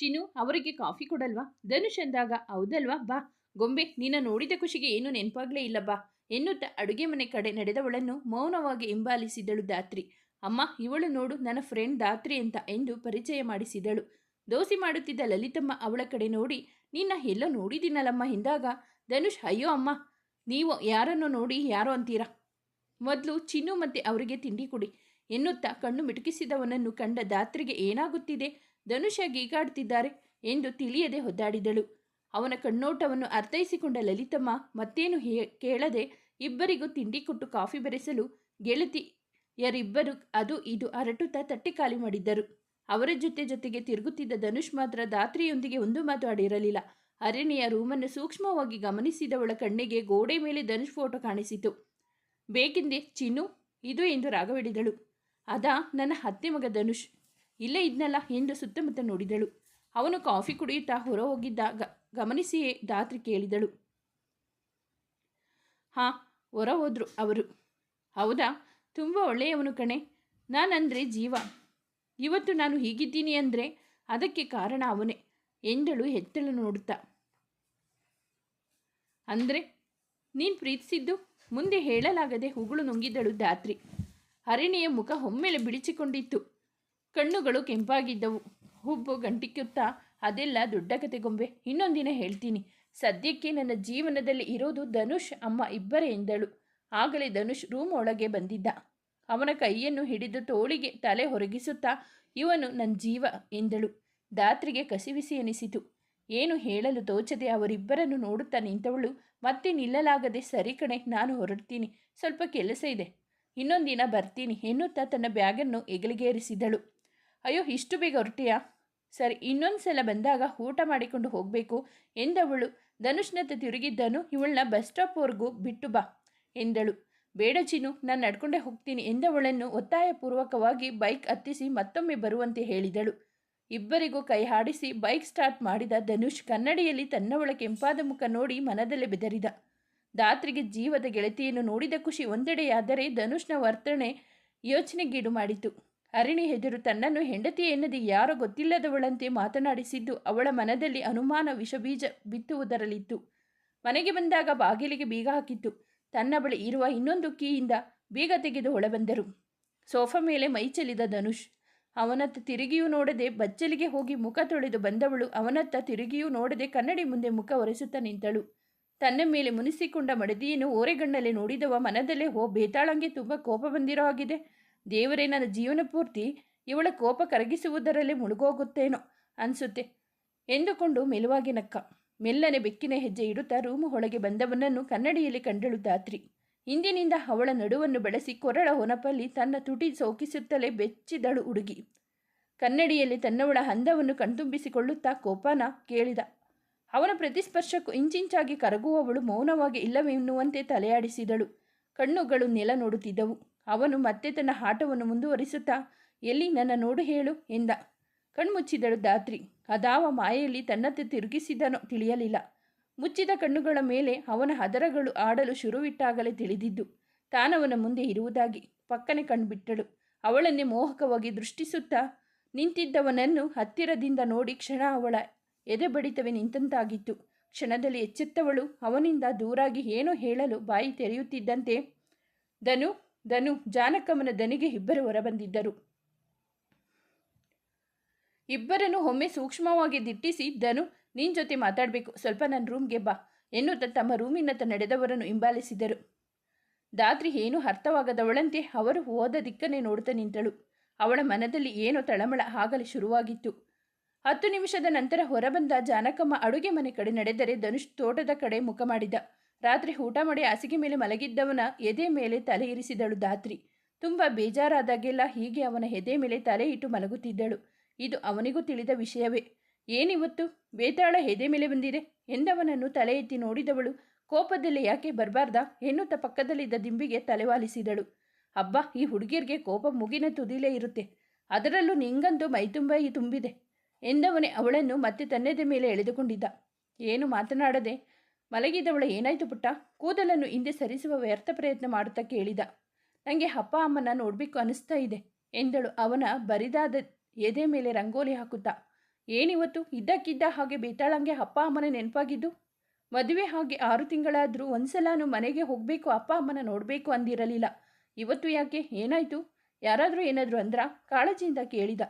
ಚಿನ್ನು, ಅವರಿಗೆ ಕಾಫಿ ಕೊಡಲ್ವಾ? ಧನುಷ್ ಅಂದಾಗ, ಹೌದಲ್ವಾ? ಬಾ. ಗೊಂಬೆ ನಿನ್ನ ನೋಡಿದ ಖುಷಿಗೆ ಏನೂ ನೆನಪಾಗ್ಲೇ ಇಲ್ಲ ಬಾ ಎನ್ನುತ್ತಾ ಅಡುಗೆ ಮನೆ ಕಡೆ ನಡೆದವಳನ್ನು ಮೌನವಾಗಿ ಹಿಂಬಾಲಿಸಿದಳು ದಾತ್ರಿ ಅಮ್ಮ, ಇವಳು ನೋಡು, ನನ್ನ ಫ್ರೆಂಡ್ ದಾತ್ರಿ ಅಂತ ಎಂದು ಪರಿಚಯ ಮಾಡಿಸಿದಳು. ದೋಸೆ ಮಾಡುತ್ತಿದ್ದ ಲಲಿತಮ್ಮ ಅವಳ ಕಡೆ ನೋಡಿ, ನಿನ್ನ ಎಲ್ಲ ನೋಡಿದ್ದೀನಲ್ಲಮ್ಮ ಎಂದಾಗ ಧನುಷ್, ಅಯ್ಯೋ ಅಮ್ಮ, ನೀವು ಯಾರನ್ನು ನೋಡಿ ಯಾರೋ ಅಂತೀರಾ? ಮೊದಲು ಚಿನ್ನು ಮತ್ತೆ ಅವರಿಗೆ ತಿಂಡಿ ಕೊಡಿ. ಎನ್ನುತ್ತಾ ಕಣ್ಣು ಮಿಟುಕಿಸಿದವನನ್ನು ಕಂಡ ದಾತ್ರಿಗೆ ಏನಾಗುತ್ತಿದೆ? ಧನುಷ ಗೀಗಾಡ್ತಿದ್ದಾರೆ ಎಂದು ತಿಳಿಯದೆ ಒದ್ದಾಡಿದಳು. ಅವನ ಕಣ್ಣೋಟವನ್ನು ಅರ್ಥೈಸಿಕೊಂಡ ಲಲಿತಮ್ಮ ಮತ್ತೇನು ಕೇಳದೆ ಇಬ್ಬರಿಗೂ ತಿಂಡಿ ಕೊಟ್ಟು ಕಾಫಿ ಬೆರೆಸಲು ಗೆಳತಿಯರಿಬ್ಬರು ಅದು ಇದು ಅರಟುತ್ತಾ ತಟ್ಟೆ ಖಾಲಿ ಮಾಡಿದ್ದರು. ಅವರ ಜೊತೆ ಜೊತೆಗೆ ತಿರುಗುತ್ತಿದ್ದ ಧನುಷ್ ಮಾತ್ರ ದಾತ್ರಿಯೊಂದಿಗೆ ಒಂದು ಮಾತು ಆಡಿರಲಿಲ್ಲ. ಅರಣ್ಯ ರೂಮನ್ನು ಸೂಕ್ಷ್ಮವಾಗಿ ಗಮನಿಸಿದವಳ ಕಣ್ಣಿಗೆ ಗೋಡೆ ಮೇಲೆ ಧನುಷ್ ಫೋಟೋ ಕಾಣಿಸಿತು. ಬೇಕೆಂದೇ ಚಿನ್ನು, ಇದು ಎಂದು ರಾಗವಿಡಿದಳು ಅದಾ, ನನ್ನ ಹತ್ತೆ ಮಗ ಧನುಷ್. ಇಲ್ಲೇ ಇದ್ನಲ್ಲ ಎಂದು ಸುತ್ತಮುತ್ತ ನೋಡಿದಳು. ಅವನು ಕಾಫಿ ಕುಡಿಯುತ್ತಾ ಹೊರ ಹೋಗಿದ್ದಾಗ ಗಮನಿಸಿಯೇ ದಾತ್ರಿ ಕೇಳಿದಳು. ಹಾಂ, ಹೊರ ಹೋದ್ರು ಅವರು. ಹೌದಾ? ತುಂಬ ಒಳ್ಳೆಯವನು ಕಣೆ. ನಾನಂದ್ರೆ ಜೀವ. ಇವತ್ತು ನಾನು ಹೀಗಿದ್ದೀನಿ ಅಂದರೆ ಅದಕ್ಕೆ ಕಾರಣ ಅವನೇ, ಎಂದಳು ಹೆತ್ತಳು ನೋಡುತ್ತಾ. ಅಂದರೆ, ನೀನು ಪ್ರೀತಿಸಿದ್ದು? ಮುಂದೆ ಹೇಳಲಾಗದೆ ಹುಗುಳು ನುಂಗಿದಳು ದಾತ್ರಿ ಹರಿಣಿಯ ಮುಖ ಒಮ್ಮೆಲೆ ಬಿಡಿಸಿಕೊಂಡಿತ್ತು. ಕಣ್ಣುಗಳು ಕೆಂಪಾಗಿದ್ದವು. ಹುಬ್ಬು ಗಂಟಿಕ್ಕುತ್ತಾ ಅದೆಲ್ಲ ದೊಡ್ಡ ಕತೆ ಗೊಂಬೆ. ಇನ್ನೊಂದಿನ ಹೇಳ್ತೀನಿ. ಸದ್ಯಕ್ಕೆ ನನ್ನ ಜೀವನದಲ್ಲಿ ಇರೋದು ಧನುಷ್ ಅಮ್ಮ ಇಬ್ಬರೇ ಎಂದಳು. ಆಗಲೇ ಧನುಷ್ ರೂಮ್ ಒಳಗೆ ಬಂದಿದ್ದ. ಅವನ ಕೈಯನ್ನು ಹಿಡಿದು ತೋಳಿಗೆ ತಲೆ ಹೊರಗಿಸುತ್ತಾ, ಇವನು ನನ್ನ ಜೀವ ಎಂದಳು. ದಾತ್ರಿಗೆ ಕಸಿವಿಸಿ ಎನಿಸಿತು. ಏನು ಹೇಳಲು ತೋಚದೆ ಅವರಿಬ್ಬರನ್ನು ನೋಡುತ್ತಾ ನಿಂತವಳು. ಮತ್ತೆ ನಿಲ್ಲಲಾಗದೆ, ಸರಿ ಕಣೆ, ನಾನು ಹೊರಡ್ತೀನಿ. ಸ್ವಲ್ಪ ಕೆಲಸ ಇದೆ. ಇನ್ನೊಂದಿನ ಬರ್ತೀನಿ ಎನ್ನುತ್ತಾ ತನ್ನ ಬ್ಯಾಗನ್ನು ಹೆಗಲಿಗೇರಿಸಿದಳು ಅಯ್ಯೋ, ಇಷ್ಟು ಬೇಗ ಹೊರಟಿಯಾ? ಸರಿ, ಇನ್ನೊಂದು ಸಲ ಬಂದಾಗ ಊಟ ಮಾಡಿಕೊಂಡು ಹೋಗಬೇಕು ಎಂದವಳು. ಧನುಷ್ನತ್ತ ತಿರುಗಿದ್ದನು. ಇವಳನ್ನ ಬಸ್ ಸ್ಟಾಪ್ವರೆಗೂ ಬಿಟ್ಟು ಬಾ ಎಂದಳು. ಬೇಡ ಚಿನ್ನು, ನಾನು ನಡ್ಕೊಂಡೇ ಹೋಗ್ತೀನಿ ಎಂದವಳನ್ನು ಒತ್ತಾಯಪೂರ್ವಕವಾಗಿ ಬೈಕ್ ಹತ್ತಿಸಿ ಮತ್ತೊಮ್ಮೆ ಬರುವಂತೆ ಹೇಳಿದಳು. ಇಬ್ಬರಿಗೂ ಕೈ ಹಾಡಿಸಿ ಬೈಕ್ ಸ್ಟಾರ್ಟ್ ಮಾಡಿದ ಧನುಷ್ ಕನ್ನಡಿಯಲ್ಲಿ ತನ್ನವಳ ಕೆಂಪಾದ ಮುಖ ನೋಡಿ ಮನದಲ್ಲೇ ಬೆದರಿದ. ದಾತ್ರಿಗೆ ಜೀವದ ಗೆಳತಿಯನ್ನು ನೋಡಿದ ಖುಷಿ ಒಂದೆಡೆಯಾದರೆ ಧನುಷ್ನ ವರ್ತನೆ ಯೋಚನೆಗೀಡು ಮಾಡಿತು. ಅರಿಣಿ ಹೆದರು ತನ್ನನ್ನು ಹೆಂಡತಿ ಎನ್ನದೆ ಯಾರೋ ಗೊತ್ತಿಲ್ಲದವಳಂತೆ ಮಾತನಾಡಿಸಿದ್ದು ಅವಳ ಮನದಲ್ಲಿ ಅನುಮಾನ ವಿಷಬೀಜ ಬಿತ್ತುವುದರಲ್ಲಿತ್ತು. ಮನೆಗೆ ಬಂದಾಗ ಬಾಗಿಲಿಗೆ ಬೀಗ ಹಾಕಿತ್ತು. ತನ್ನ ಬಳಿ ಇರುವ ಇನ್ನೊಂದು ಕೀಯಿಂದ ಬೀಗ ತೆಗೆದು ಒಳಬಂದರು. ಸೋಫಾ ಮೇಲೆ ಮೈ ಚೆಲ್ಲಿದ ಧನುಷ್. ಅವನತ್ತ ತಿರುಗಿಯೂ ನೋಡದೆ ಬಚ್ಚಲಿಗೆ ಹೋಗಿ ಮುಖ ತೊಳೆದು ಬಂದವಳು ಅವನತ್ತ ತಿರುಗಿಯೂ ನೋಡದೆ ಕನ್ನಡಿ ಮುಂದೆ ಮುಖ ಒರೆಸುತ್ತಾ ನಿಂತಳು. ತನ್ನ ಮೇಲೆ ಮುನಿಸಿಕೊಂಡ ಮಡದಿಯನ್ನು ಓರೆಗಣ್ಣಲ್ಲಿ ನೋಡಿದವ ಮನದಲ್ಲೇ ಹೋ ಬೇತಾಳಂಗೆ ತುಂಬ ಕೋಪ ಬಂದಿರೋ ಆಗಿದೆ ದೇವರೇ, ನನ್ನ ಜೀವನ ಪೂರ್ತಿ ಇವಳ ಕೋಪ ಕರಗಿಸುವುದರಲ್ಲಿ ಮುಳುಗೋಗುತ್ತೇನೋ ಅನಿಸುತ್ತೆ ಎಂದುಕೊಂಡು ಮೆಲುವಾಗಿ ನಕ್ಕ. ಮೆಲ್ಲನೆ ಬೆಕ್ಕಿನ ಹೆಜ್ಜೆ ಇಡುತ್ತಾ ರೂಮು ಒಳಗೆ ಬಂದವನನ್ನು ಕನ್ನಡಿಯಲ್ಲಿ ಕಂಡಳು ದಾತ್ರಿ ಇಂದಿನಿಂದ ಅವಳ ನಡುವನ್ನು ಬೆಳೆಸಿ ಕೊರಳ ಹೊನಪಲ್ಲಿ ತನ್ನ ತುಟಿ ಸೋಕಿಸುತ್ತಲೇ ಬೆಚ್ಚಿದಳು ಹುಡುಗಿ. ಕನ್ನಡಿಯಲ್ಲಿ ತನ್ನವಳ ಹಂದವನ್ನು ಕಣ್ತುಂಬಿಸಿಕೊಳ್ಳುತ್ತಾ ಕೋಪಾನ ಕೇಳಿದ. ಅವನ ಪ್ರತಿಸ್ಪರ್ಶಕ್ಕೂ ಇಂಚಿಂಚಾಗಿ ಕರಗುವವಳು ಮೌನವಾಗಿ ಇಲ್ಲವೆನ್ನುವಂತೆ ತಲೆಯಾಡಿಸಿದಳು. ಕಣ್ಣುಗಳು ನೆಲ ನೋಡುತ್ತಿದ್ದವು ಅವನು ಮತ್ತೆ ತನ್ನ ಆಟವನ್ನು ಮುಂದುವರಿಸುತ್ತಾ, ಎಲ್ಲಿ ನನ್ನ ನೋಡು ಹೇಳು ಎಂದ. ಕಣ್ಮುಚ್ಚಿದಳು ದಾತ್ರಿ ಅದಾವ ಮಾಯೆಯಲ್ಲಿ ತನ್ನತ್ತೆ ತಿರುಗಿಸಿದನೋ ತಿಳಿಯಲಿಲ್ಲ. ಮುಚ್ಚಿದ ಕಣ್ಣುಗಳ ಮೇಲೆ ಅವನ ಹದರಗಳು ಆಡಲು ಶುರುವಿಟ್ಟಾಗಲೇ ತಿಳಿದಿದ್ದು ತಾನವನ ಮುಂದೆ ಇರುವುದಾಗಿ ಪಕ್ಕನೆ ಕಣ್ಬಿಟ್ಟಳು. ಅವಳನ್ನೇ ಮೋಹಕವಾಗಿ ದೃಷ್ಟಿಸುತ್ತಾ, ನಿಂತಿದ್ದವನನ್ನು ಹತ್ತಿರದಿಂದ ನೋಡಿ ಕ್ಷಣ ಅವಳ ಎದೆ ಬಡಿತವೇ ನಿಂತಂತಾಗಿತ್ತು. ಕ್ಷಣದಲ್ಲಿ ಎಚ್ಚೆತ್ತವಳು ಅವನಿಂದ ದೂರಾಗಿ ಏನೋ ಹೇಳಲು ಬಾಯಿ ತೆರೆಯುತ್ತಿದ್ದಂತೆ, ಧನು ಧನು ಜಾನಕಮ್ಮನ ದನಿಗೆ ಇಬ್ಬರು ಹೊರಬಂದಿದ್ದರು. ಇಬ್ಬರನ್ನು ಒಮ್ಮೆ ಸೂಕ್ಷ್ಮವಾಗಿ ದಿಟ್ಟಿಸಿ, ಧನು, ನಿನ್ ಜೊತೆ ಮಾತಾಡಬೇಕು, ಸ್ವಲ್ಪ ನನ್ನ ರೂಮ್ಗೆ ಬಾ, ಎನ್ನುತ್ತ ತಮ್ಮ ರೂಮಿನತ್ತ ನಡೆದವರನ್ನು ಹಿಂಬಾಲಿಸಿದರು. ದಾತ್ರಿ ಏನು ಅರ್ಥವಾಗದವಳಂತೆ ಅವರು ಹೋದ ದಿಕ್ಕನ್ನೇ ನೋಡುತ್ತಾ ನಿಂತಳು. ಅವಳ ಮನದಲ್ಲಿ ಏನೋ ತಳಮಳ ಆಗಲಿ ಶುರುವಾಗಿತ್ತು. ಹತ್ತು ನಿಮಿಷದ ನಂತರ ಹೊರಬಂದ ಜಾನಕಮ್ಮ ಅಡುಗೆ ಮನೆ ಕಡೆ ನಡೆದರೆ ಧನುಷ್ ತೋಟದ ಕಡೆ ಮುಖ ಮಾಡಿದ. ರಾತ್ರಿ ಊಟ ಮಾಡಿ ಹಾಸಿಗೆ ಮೇಲೆ ಮಲಗಿದ್ದವನ ಎದೆ ಮೇಲೆ ತಲೆ ಇರಿಸಿದಳು ದಾತ್ರಿ ತುಂಬ ಬೇಜಾರಾದಾಗೆಲ್ಲ ಹೀಗೆ ಅವನ ಎದೆ ಮೇಲೆ ತಲೆ ಇಟ್ಟು ಮಲಗುತ್ತಿದ್ದಳು. ಇದು ಅವನಿಗೂ ತಿಳಿದ ವಿಷಯವೇ. ಏನಿವತ್ತು? ಬೇತಾಳ ಎದೆ ಮೇಲೆ ಬಂದಿದೆ. ಎಂದವನನ್ನು ತಲೆ ಎತ್ತಿ ನೋಡಿದವಳು ಕೋಪದಲ್ಲಿ ಯಾಕೆ ಬರಬಾರ್ದ? ಎನ್ನುತ್ತ ಪಕ್ಕದಲ್ಲಿದ್ದ ದಿಂಬಿಗೆ ತಲೆವಾಲಿಸಿದಳು. ಅಬ್ಬ, ಈ ಹುಡುಗಿಯರಿಗೆ ಕೋಪ ಮುಗಿನ ತುದಿಲೇ ಇರುತ್ತೆ. ಅದರಲ್ಲೂ ನಿಂಗಂತೂ ಮೈತುಂಬ ಈ ತುಂಬಿದೆ ಎಂದವನೇ ಅವಳನ್ನು ಮತ್ತೆ ತನ್ನೆದೆ ಮೇಲೆ ಎಳೆದುಕೊಂಡಿದ್ದ. ಏನು ಮಾತನಾಡದೆ ಮಲಗಿದವಳ ಏನಾಯ್ತು ಪುಟ್ಟ? ಕೂದಲನ್ನು ಹಿಂದೆ ಸರಿಸುವ ವ್ಯರ್ಥ ಪ್ರಯತ್ನ ಮಾಡುತ್ತಾ ಕೇಳಿದ. ನನಗೆ ಅಪ್ಪ ಅಮ್ಮನ ನೋಡಬೇಕು ಅನಿಸ್ತಾ ಇದೆ, ಎಂದಳು. ಅವನ ಬರಿದಾದ ಎದೆ ಮೇಲೆ ರಂಗೋಲಿ ಹಾಕುತ್ತಾ, ಏನಿವತ್ತು? ಇದ್ದಕ್ಕಿದ್ದ ಹಾಗೆ ಬೇತಾಳಂಗೆ ಅಪ್ಪ ಅಮ್ಮನ ನೆನಪಾಗಿದ್ದು? ಮದುವೆ ಹಾಗೆ ಆರು ತಿಂಗಳಾದರೂ ಒಂದ್ಸಲನೂ ಮನೆಗೆ ಹೋಗಬೇಕು, ಅಪ್ಪ ಅಮ್ಮನ ನೋಡಬೇಕು ಅಂದಿರಲಿಲ್ಲ. ಇವತ್ತು ಯಾಕೆ? ಏನಾಯಿತು? ಯಾರಾದರೂ ಏನಾದರೂ ಅಂದ್ರ? ಕಾಳಜಿಯಿಂದ ಕೇಳಿದ.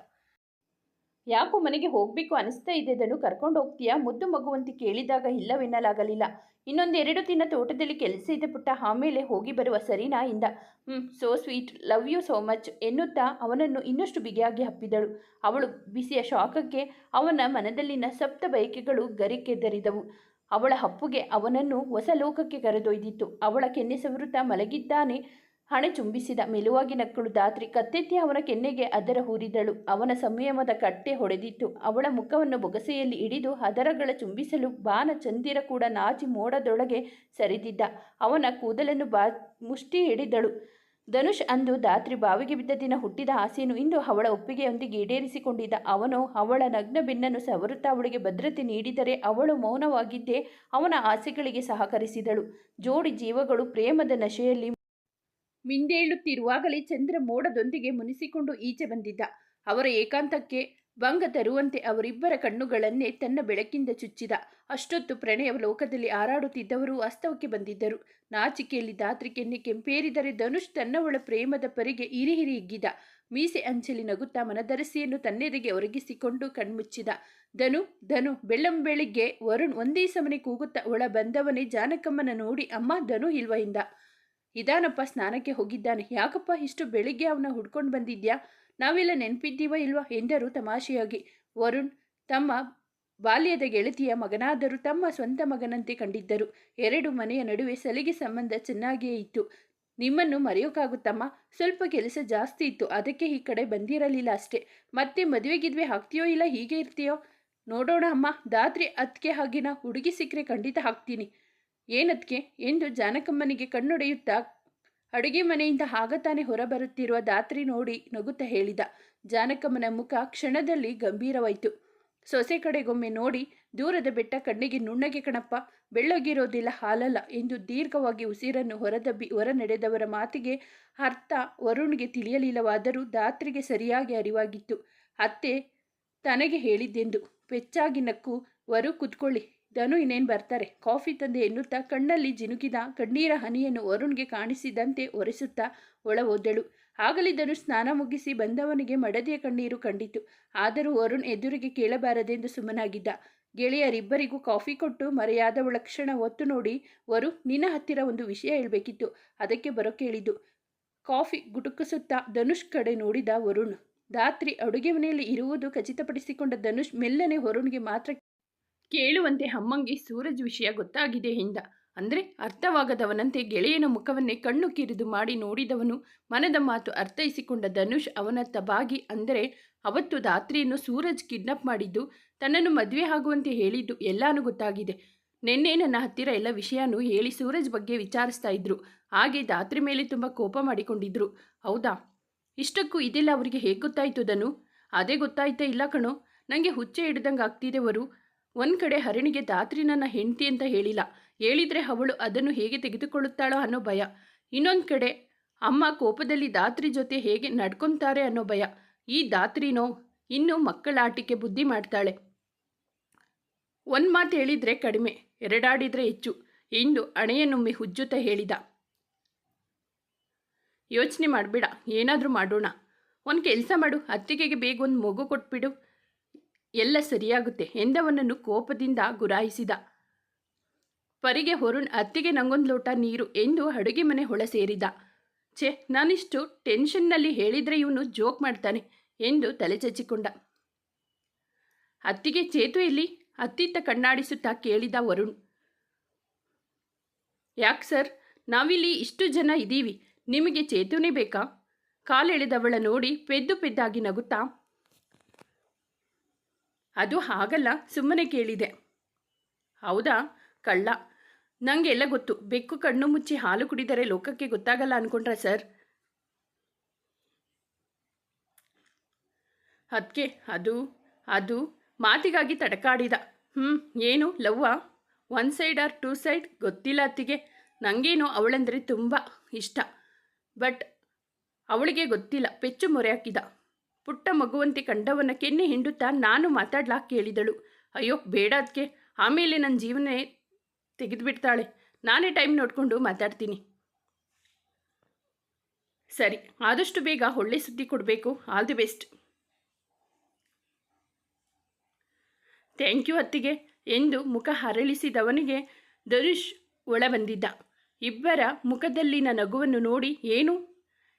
ಯಾಕೋ ಮನೆಗೆ ಹೋಗಬೇಕು ಅನಿಸ್ತಾ ಇದೆ ಅದನ್ನು ಕರ್ಕೊಂಡು ಹೋಗ್ತೀಯಾ? ಮುದ್ದು ಮಗುವಂತೆ ಕೇಳಿದಾಗ ಇಲ್ಲವೆನ್ನಲಾಗಲಿಲ್ಲ. ಇನ್ನೊಂದೆರಡು ದಿನ ತೋಟದಲ್ಲಿ ಕೆಲಸ ಇದೆ ಪುಟ್ಟ, ಆಮೇಲೆ ಹೋಗಿ ಬರುವ ಸರಿನಾ ಇಂದ ಹ್ಞೂ so sweet love you so much ಎನ್ನುತ್ತಾ ಅವನನ್ನು ಇನ್ನಷ್ಟು ಬಿಗಿಯಾಗಿ ಹಪ್ಪಿದಳು ಅವಳು ಬಿಸಿಯ ಶಾಖಕ್ಕೆ ಅವನ ಮನದಲ್ಲಿನ ಸಪ್ತ ಬಯಕೆಗಳು ಗರಿಕೆದರಿದವು. ಅವಳ ಹಪ್ಪುಗೆ ಅವನನ್ನು ಹೊಸ ಲೋಕಕ್ಕೆ ಕರೆದೊಯ್ದಿತ್ತು. ಅವಳ ಕೆನ್ನೆ ಸವೃತ ಮಲಗಿದ್ದಾನೆ. ಹಣೆ ಚುಂಬಿಸಿದ ಮೆಲುವಾಗಿ ನಕ್ಕಳು ದಾತ್ರಿ ಕತ್ತೆತ್ತಿ ಅವನ ಕೆನ್ನೆಗೆ ಅದರ ಹೂರಿದಳು. ಅವನ ಸಂಯಮದ ಕಟ್ಟೆ ಹೊಡೆದಿತ್ತು. ಅವಳ ಮುಖವನ್ನು ಬೊಗಸೆಯಲ್ಲಿ ಹಿಡಿದು ಹದರಗಳ ಚುಂಬಿಸಲು ಬಾನ ಚಂದಿರ ಕೂಡ ನಾಚಿ ಮೋಡದೊಳಗೆ ಸರಿದಿದ್ದ. ಅವನ ಕೂದಲನ್ನು ಬಾ ಮುಷ್ಟಿ ಹಿಡಿದಳು. ಧನುಷ್ ಅಂದು ದಾತ್ರಿ ಬಾವಿಗೆ ಬಿದ್ದ ದಿನ ಹುಟ್ಟಿದ ಆಸೆಯನ್ನು ಇಂದು ಅವಳ ಒಪ್ಪಿಗೆಯೊಂದಿಗೆ ಈಡೇರಿಸಿಕೊಂಡಿದ್ದ. ಅವನು ಅವಳ ನಗ್ನ ಬೆನ್ನನ್ನು ಸವರುತ್ತಾ ಅವಳಿಗೆ ಭದ್ರತೆ ನೀಡಿದರೆ ಅವಳು ಮೌನವಾಗಿದ್ದೇ ಅವನ ಆಸೆಗಳಿಗೆ ಸಹಕರಿಸಿದಳು. ಜೋಡಿ ಜೀವಗಳು ಪ್ರೇಮದ ನಶೆಯಲ್ಲಿ ಮಿಂದೇಳುತ್ತಿರುವಾಗಲೇ ಚಂದ್ರ ಮೋಡದೊಂದಿಗೆ ಮುನಿಸಿಕೊಂಡು ಈಚೆ ಬಂದಿದ್ದ. ಅವರ ಏಕಾಂತಕ್ಕೆ ಭಂಗ ತರುವಂತೆ ಅವರಿಬ್ಬರ ಕಣ್ಣುಗಳನ್ನೇ ತನ್ನ ಬೆಳಕಿಂದ ಚುಚ್ಚಿದ. ಅಷ್ಟೊತ್ತು ಪ್ರಣಯ ಲೋಕದಲ್ಲಿ ಹಾರಾಡುತ್ತಿದ್ದವರು ವಾಸ್ತವಕ್ಕೆ ಬಂದಿದ್ದರು. ನಾಚಿಕೆಯಲ್ಲಿ ದಾತ್ರಿ ಕೆನ್ನೆ ಕೆಂಪೇರಿದರೆ ಧನುಷ್ ತನ್ನವಳ ಪ್ರೇಮದ ಪರಿಗೆ ಹಿರಿಹಿರಿ ಹಿರಿ ಹಿಗ್ಗಿದ ಮೀಸೆ ಅಂಚಲಿ ನಗುತ್ತಾ ಮನದರಸಿಯನ್ನು ತನ್ನೆದೆಗೆ ಒರಗಿಸಿಕೊಂಡು ಕಣ್ಮುಚ್ಚಿದ. ಧನು ಧನು ಬೆಳ್ಳಂಬೆಳಿಗ್ಗೆ ವರುಣ್ ಒಂದೇ ಸಮನೆ ಕೂಗುತ್ತಾ ಒಳ ಬಂದವನೇ ಜಾನಕಮ್ಮನ ನೋಡಿ, ಅಮ್ಮ, ಧನು ಇಲ್ವ ಇದಾನಪ್ಪ ಸ್ನಾನಕ್ಕೆ ಹೋಗಿದ್ದಾನೆ. ಯಾಕಪ್ಪ ಇಷ್ಟು ಬೆಳಿಗ್ಗೆ ಅವನ ಹುಡ್ಕೊಂಡು ಬಂದಿದ್ಯಾ? ನಾವೆಲ್ಲ ನೆನಪಿದ್ದೀವ ಇಲ್ವಾ ಎಂದರು ತಮಾಷೆಯಾಗಿ. ವರುಣ್, ತಮ್ಮ ಬಾಲ್ಯದ ಗೆಳತಿಯ ಮಗನಾದರೂ ತಮ್ಮ ಸ್ವಂತ ಮಗನಂತೆ ಕಂಡಿದ್ದರು. ಎರಡು ಮನೆಯ ನಡುವೆ ಸಲಿಗೆ ಸಂಬಂಧ ಚೆನ್ನಾಗಿಯೇ ಇತ್ತು. ನಿಮ್ಮನ್ನು ಮರೆಯೋಕ್ಕಾಗುತ್ತಮ್ಮ ಸ್ವಲ್ಪ ಕೆಲಸ ಜಾಸ್ತಿ ಇತ್ತು. ಅದಕ್ಕೆ ಈ ಕಡೆ ಬಂದಿರಲಿಲ್ಲ ಅಷ್ಟೇ. ಮತ್ತೆ ಮದುವೆಗಿದ್ವೆ ಹಾಕ್ತೀಯೋ ಇಲ್ಲ ಹೀಗೆ ಇರ್ತೀಯೋ? ನೋಡೋಣ ಅಮ್ಮ. ದಾತ್ರಿ ಅತ್ಕೆ ಹಾಗಿನ ಹುಡುಗಿ ಸಿಕ್ಕರೆ ಖಂಡಿತ ಹಾಕ್ತೀನಿ. ಏನದ್ಕೆ ಎಂದು ಜಾನಕಮ್ಮನಿಗೆ ಕಣ್ಣೊಡೆಯುತ್ತಾ ಅಡುಗೆ ಮನೆಯಿಂದ ಆಗತಾನೆ ಹೊರಬರುತ್ತಿರುವ ದಾತ್ರಿ ನೋಡಿ ನಗುತ್ತಾ ಹೇಳಿದ. ಜಾನಕಮ್ಮನ ಮುಖ ಕ್ಷಣದಲ್ಲಿ ಗಂಭೀರವಾಯಿತು. ಸೊಸೆ ಕಡೆಗೊಮ್ಮೆ ನೋಡಿ, ದೂರದ ಬೆಟ್ಟ ಕಣ್ಣಿಗೆ ನುಣ್ಣಗೆ ಕಣಪ್ಪ, ಬೆಳ್ಳಗಿರೋದಿಲ್ಲ ಹಾಲಲ್ಲ ಎಂದು ದೀರ್ಘವಾಗಿ ಉಸಿರನ್ನು ಹೊರದಬ್ಬಿ ಹೊರ ನಡೆದವರ ಮಾತಿಗೆ ಅರ್ಥ ವರುಣ್ಗೆ ತಿಳಿಯಲಿಲ್ಲವಾದರೂ ದಾತ್ರಿಗೆ ಸರಿಯಾಗಿ ಅರಿವಾಗಿತ್ತು. ಅತ್ತೆ ತನಗೆ ಹೇಳಿದ್ದೆಂದು. ಪೆಚ್ಚಾಗಿ ನಕ್ಕು, ವರು, ಕುತ್ಕೊಳ್ಳಿ. ಧನು ಇನ್ನೇನು ಬರ್ತಾರೆ? ಕಾಫಿ ತಂದೆ ಎನ್ನುತ್ತಾ ಕಣ್ಣಲ್ಲಿ ಜಿನುಗಿದ ಕಣ್ಣೀರ ಹನಿಯನ್ನು ವರುಣ್ಗೆ ಕಾಣಿಸಿದಂತೆ ಒರೆಸುತ್ತಾ ಒಳ ಆಗಲಿ ಧನು ಸ್ನಾನ ಮುಗಿಸಿ ಬಂದವನಿಗೆ ಮಡದಿಯ ಕಣ್ಣೀರು ಕಂಡಿತು. ಆದರೂ ವರುಣ್ ಎದುರಿಗೆ ಕೇಳಬಾರದೆಂದು ಸುಮ್ಮನಾಗಿದ್ದ. ಗೆಳೆಯರಿಬ್ಬರಿಗೂ ಕಾಫಿ ಕೊಟ್ಟು ಮರೆಯಾದವಳ ಕ್ಷಣ ಒತ್ತು ನೋಡಿ ವರು ನಿನ್ನ ಹತ್ತಿರ ಒಂದು ವಿಷಯ ಹೇಳಬೇಕಿತ್ತು. ಅದಕ್ಕೆ ಬರೋ ಕೇಳಿದ್ದು. ಕಾಫಿ ಗುಟುಕಿಸುತ್ತಾ ಧನುಷ್ ಕಡೆ ನೋಡಿದ ವರುಣ್. ದಾತ್ರಿ ಅಡುಗೆ ಮನೆಯಲ್ಲಿ ಇರುವುದು ಖಚಿತಪಡಿಸಿಕೊಂಡ ಧನುಷ್ ಮೆಲ್ಲನೆ ವರುಣ್ಗೆ ಮಾತ್ರ ಕೇಳುವಂತೆ ಅಮ್ಮಂಗೆ ಸೂರಜ್ ವಿಷಯ ಗೊತ್ತಾಗಿದೆ ಎಂದ. ಅಂದರೆ ಅರ್ಥವಾಗದವನಂತೆ ಗೆಳೆಯನ ಮುಖವನ್ನೇ ಕಣ್ಣು ಕಿರಿದು ಮಾಡಿ ನೋಡಿದವನು ಮನದ ಮಾತು ಅರ್ಥೈಸಿಕೊಂಡ ಧನುಷ್ ಅವನತ್ತ ಬಾಗಿ ಅಂದರೆ ಅವತ್ತು ರಾತ್ರಿಯನ್ನು ಸೂರಜ್ ಕಿಡ್ನಪ್ ಮಾಡಿದ್ದು ತನ್ನನ್ನು ಮದುವೆ ಆಗುವಂತೆ ಹೇಳಿದ್ದು ಎಲ್ಲಾನು ಗೊತ್ತಾಗಿದೆ. ನಿನ್ನೆ ನನ್ನ ಹತ್ತಿರ ಎಲ್ಲ ವಿಷಯನೂ ಹೇಳಿ ಸೂರಜ್ ಬಗ್ಗೆ ವಿಚಾರಿಸ್ತಾ ಇದ್ರು. ಹಾಗೆ ದಾತ್ರಿ ಮೇಲೆ ತುಂಬ ಕೋಪ ಮಾಡಿಕೊಂಡಿದ್ರು. ಹೌದಾ? ಇಷ್ಟಕ್ಕೂ ಇದೆಲ್ಲ ಅವರಿಗೆ ಹೇಗೆ ಗೊತ್ತಾಯ್ತು ಧನು? ಅದೇ ಗೊತ್ತಾಯ್ತಾ ಇಲ್ಲ ಕಣೋ? ನನಗೆ ಹುಚ್ಚೆ ಹಿಡ್ದಂಗೆ ಆಗ್ತಿದೆವರು ಒಂದು ಕಡೆ ಹರಿಣಿಗೆ ದಾತ್ರಿ ನನ್ನ ಹೆಂಡತಿ ಅಂತ ಹೇಳಿಲ್ಲ. ಹೇಳಿದರೆ ಅವಳು ಅದನ್ನು ಹೇಗೆ ತೆಗೆದುಕೊಳ್ಳುತ್ತಾಳೋ ಅನ್ನೋ ಭಯ. ಇನ್ನೊಂದು ಕಡೆ, ಅಮ್ಮ ಕೋಪದಲ್ಲಿ ದಾತ್ರಿ ಜೊತೆ ಹೇಗೆ ನಡ್ಕೊತಾರೆ ಅನ್ನೋ ಭಯ. ಈ ದಾತ್ರಿನೋ ಇನ್ನೂ ಮಕ್ಕಳಾಟಿಕೆ ಬುದ್ಧಿ ಮಾಡ್ತಾಳೆ. ಒಂದು ಮಾತು ಹೇಳಿದರೆ ಕಡಿಮೆ, ಎರಡಾಡಿದರೆ ಹೆಚ್ಚು. ಎಂದು ಅಣೆಯನ್ನೊಮ್ಮೆ ಹುಜ್ಜುತ್ತ ಹೇಳಿದ. ಯೋಚನೆ ಮಾಡಬೇಡ, ಏನಾದರೂ ಮಾಡೋಣ. ಒಂದು ಕೆಲಸ ಮಾಡು, ಅತ್ತಿಗೆಗೆ ಬೇಗ ಒಂದು ಮಗು ಕೊಟ್ಬಿಡು. ಎಲ್ಲ ಸರಿಯಾಗುತ್ತೆ ಎಂದವನನ್ನು ಕೋಪದಿಂದ ಗುರಾಯಿಸಿದ. ಪರಿಗೆ ಹೊರುಣ್ ಅತ್ತಿಗೆ ನಂಗೊಂದು ಲೋಟ ನೀರು ಎಂದು ಅಡುಗೆ ಮನೆ ಹೊಳ ಸೇರಿದ. ಛೆ, ನಾನಿಷ್ಟು ಟೆನ್ಷನ್ನಲ್ಲಿ ಹೇಳಿದರೆ ಇವನು ಜೋಕ್ ಮಾಡ್ತಾನೆ ಎಂದು ತಲೆ ಚಚ್ಚಿಕೊಂಡ. ಅತ್ತಿಗೆ ಚೇತು ಇಲ್ಲಿ ಅತ್ತಿತ್ತ ಕಣ್ಣಾಡಿಸುತ್ತಾ ಕೇಳಿದ ವರುಣ್, ಯಾಕೆ ಸರ್, ನಾವಿಲ್ಲಿ ಇಷ್ಟು ಜನ ಇದ್ದೀವಿ ನಿಮಗೆ ಚೇತುನೇ ಬೇಕಾ? ಕಾಲೆಳೆದವಳ ನೋಡಿ ಪೆದ್ದು ಪೆದ್ದಾಗಿ ನಗುತ್ತಾ ಅದು ಹಾಗಲ್ಲ, ಸುಮ್ಮನೆ ಕೇಳಿದೆ. ಹೌದಾ? ಕಳ್ಳ. ನನಗೆ ಎಲ್ಲ ಗೊತ್ತು. ಬೆಕ್ಕು ಕಣ್ಣು ಮುಚ್ಚಿ ಹಾಲು ಕುಡಿದರೆ ಲೋಕಕ್ಕೆ ಗೊತ್ತಾಗಲ್ಲ ಅನ್ಕೊಂಡ್ರ ಸರ್. ಅದಕ್ಕೆ ಅದು ಅದು, ಮಾತಿಗಾಗಿ ತಡಕಾಡಿದ. ಹ್ಞೂ ಏನು? ಲವ್ವ? One side or two side? ಗೊತ್ತಿಲ್ಲ ಅತ್ತಿಗೆ. ನನಗೇನು ಅವಳಂದರೆ ತುಂಬ ಇಷ್ಟ. ಬಟ್ ಅವಳಿಗೆ ಗೊತ್ತಿಲ್ಲ. ಪೆಚ್ಚು ಮೊರೆ ಹಾಕಿದ. ಪುಟ್ಟ ಮಗುವಂತೆ ಕಂಡವನ ಕೆನ್ನೆ ಹಿಂಡುತ್ತಾ ನಾನು ಮಾತಾಡ್ಲಾಕ್ ಕೇಳಿದಳು. ಅಯ್ಯೋ, ಬೇಡ ಅದಕ್ಕೆ ಆಮೇಲೆ ನನ್ನ ಜೀವನ ತೆಗೆದುಬಿಡ್ತಾಳೆ. ನಾನೇ ಟೈಮ್ ನೋಡಿಕೊಂಡು ಮಾತಾಡ್ತೀನಿ. ಸರಿ, ಆದಷ್ಟು ಬೇಗ ಒಳ್ಳೆ ಸುದ್ದಿ ಕೊಡಬೇಕು. All the best. Thank you ಅತ್ತಿಗೆ ಎಂದು ಮುಖ ಹರಳಿಸಿದವನಿಗೆ ಧನುಷ್ ಒಳ ಬಂದಿದ್ದ ಇಬ್ಬರ ಮುಖದಲ್ಲಿನ ನಗುವನ್ನು ನೋಡಿ, ಏನು?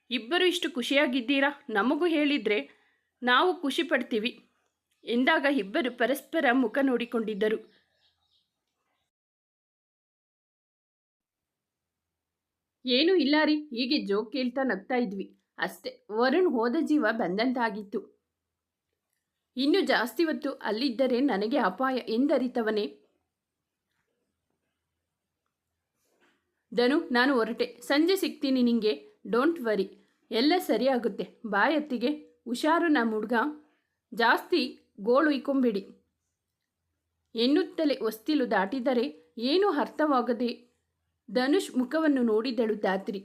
ಇಬ್ಬರು ಇಷ್ಟು ಖುಷಿಯಾಗಿದ್ದೀರಾ? ನಮಗೂ ಹೇಳಿದರೆ ನಾವು ಖುಷಿ ಪಡ್ತೀವಿ. ಎಂದಾಗ ಇಬ್ಬರು ಪರಸ್ಪರ ಮುಖ ನೋಡಿಕೊಂಡಿದ್ದರು. ಏನೂ ಇಲ್ಲ ರೀ, ಹೀಗೆ ಜೋಕ್ ಕೇಳ್ತಾ ನಗ್ತಾ ಇದ್ವಿ. ಅಷ್ಟೇ, ವರುಣ್ ಹೋದ ಜೀವ ಬಂದಂತಾಗಿತ್ತು. ಇನ್ನು ಜಾಸ್ತಿ ಹೊತ್ತು ಅಲ್ಲಿದ್ದರೆ ನನಗೆ ಅಪಾಯ ಎಂದರಿತವನೇ. ಧನು, ನಾನು ಹೊರಟೆ. ಸಂಜೆ ಸಿಗ್ತೀನಿ ನಿಂಗೆ. Don't worry. ಎಲ್ಲ ಸರಿಯಾಗುತ್ತೆ. ಬಾಯ್ ಅತ್ತಿಗೆ. ಹುಷಾರು ನಮ್ಮ ಹುಡ್ಗ ಜಾಸ್ತಿ ಗೋಳು ಇಕ್ಕೊಂಬಿಡಿ. ಎನ್ನುತ್ತಲೇ ಹೊಸ್ತಿಲು ದಾಟಿದರೆ ಏನೂ ಅರ್ಥವಾಗದೆ ಧನುಷ್ ಮುಖವನ್ನು ನೋಡಿದಳು ಧಾತ್ರಿ.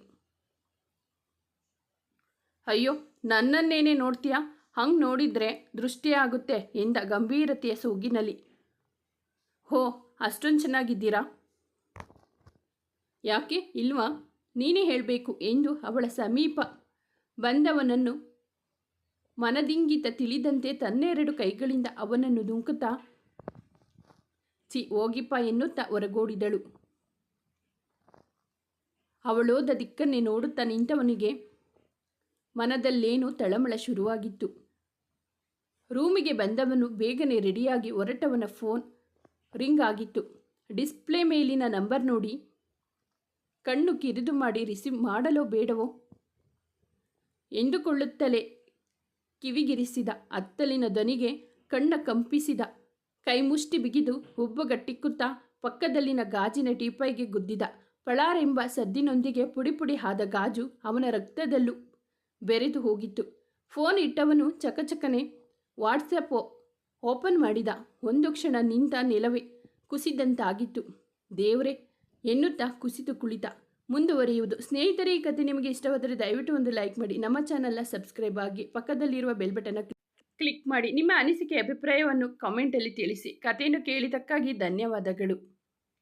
ಅಯ್ಯೋ, ನನ್ನನ್ನೇನೆ ನೋಡ್ತೀಯಾ? ಹಂಗೆ ನೋಡಿದ್ರೆ ದೃಷ್ಟಿಯಾಗುತ್ತೆ ಎಂದ ಗಂಭೀರತೆಯ ಸೋಗಿನಲ್ಲಿ. ಹೋ, ಅಷ್ಟೊಂದು ಚೆನ್ನಾಗಿದ್ದೀರಾ? ಯಾಕೆ, ಇಲ್ವಾ? ನೀನೇ ಹೇಳಬೇಕು ಎಂದು ಅವಳ ಸಮೀಪ ಬಂದವನನ್ನು ಮನದಿಂಗಿತ ತಿಳಿದಂತೆ ತನ್ನೆರಡು ಕೈಗಳಿಂದ ಅವನನ್ನು ನುಂಕುತ್ತಾ ಚಿ ಹೋಗಿಪ್ಪ ಎನ್ನುತ್ತಾ ಹೊರಗೋಡಿದಳು. ಅವಳೋದ ದಿಕ್ಕನ್ನೇ ನೋಡುತ್ತಾ ನಿಂತವನಿಗೆ ಮನದಲ್ಲೇನು ತಳಮಳ ಶುರುವಾಗಿತ್ತು. ರೂಮಿಗೆ ಬಂದವನು ಬೇಗನೆ ರೆಡಿಯಾಗಿ ಹೊರಟವನ ಫೋನ್ ರಿಂಗ್ ಆಗಿತ್ತು. ಡಿಸ್ಪ್ಲೇ ಮೇಲಿನ ನಂಬರ್ ನೋಡಿ, ಕಣ್ಣು ಕಿರಿದು ಮಾಡಿ ರಿಸೀವ್ ಮಾಡಲೋ ಬೇಡವೋ? ಎಂದುಕೊಳ್ಳುತ್ತಲೇ ಕಿವಿಗಿರಿಸಿದ ಅತ್ತಲಿನ ದನಿಗೆ ಕಣ್ಣ ಕಂಪಿಸಿದ. ಕೈಮುಷ್ಟಿ ಬಿಗಿದು ಹುಬ್ಬಗಟ್ಟಿಕ್ಕುತ್ತಾ ಪಕ್ಕದಲ್ಲಿನ ಗಾಜಿನ ಟೀಪೈಗೆ ಗುದ್ದಿದ. ಪಳಾರೆಂಬ ಸದ್ದಿನೊಂದಿಗೆ ಪುಡಿ ಪುಡಿ ಆದ ಗಾಜು ಅವನ ರಕ್ತದಲ್ಲೂ ಬೆರೆದು ಹೋಗಿತ್ತು. ಫೋನ್ ಇಟ್ಟವನು ಚಕಚಕನೆ ವಾಟ್ಸಪ್ ಓಪನ್ ಮಾಡಿದ. ಒಂದು ಕ್ಷಣ ನಿಂತ ನೆಲವೇ ಕುಸಿದಂತಾಗಿತ್ತು. ದೇವ್ರೆ, ಎನ್ನುತ್ತಾ ಕುಸಿದು ಕುಳಿತ. ಮುಂದುವರಿಯುವುದು. ಸ್ನೇಹಿತರೆ, ಈ ಕಥೆ ನಿಮಗೆ ಇಷ್ಟವಾದರೆ ದಯವಿಟ್ಟು ಒಂದು ಲೈಕ್ ಮಾಡಿ. ನಮ್ಮ ಚಾನಲ್ನ ಸಬ್ಸ್ಕ್ರೈಬ್ ಆಗಿ ಪಕ್ಕದಲ್ಲಿರುವ ಬೆಲ್ ಬಟನ್ನ ಕ್ಲಿಕ್ ಮಾಡಿ. ನಿಮ್ಮ ಅನಿಸಿಕೆ, ಅಭಿಪ್ರಾಯವನ್ನು ಕಾಮೆಂಟಲ್ಲಿ ತಿಳಿಸಿ. ಕಥೆಯನ್ನು ಕೇಳಿದಕ್ಕಾಗಿ ಧನ್ಯವಾದಗಳು.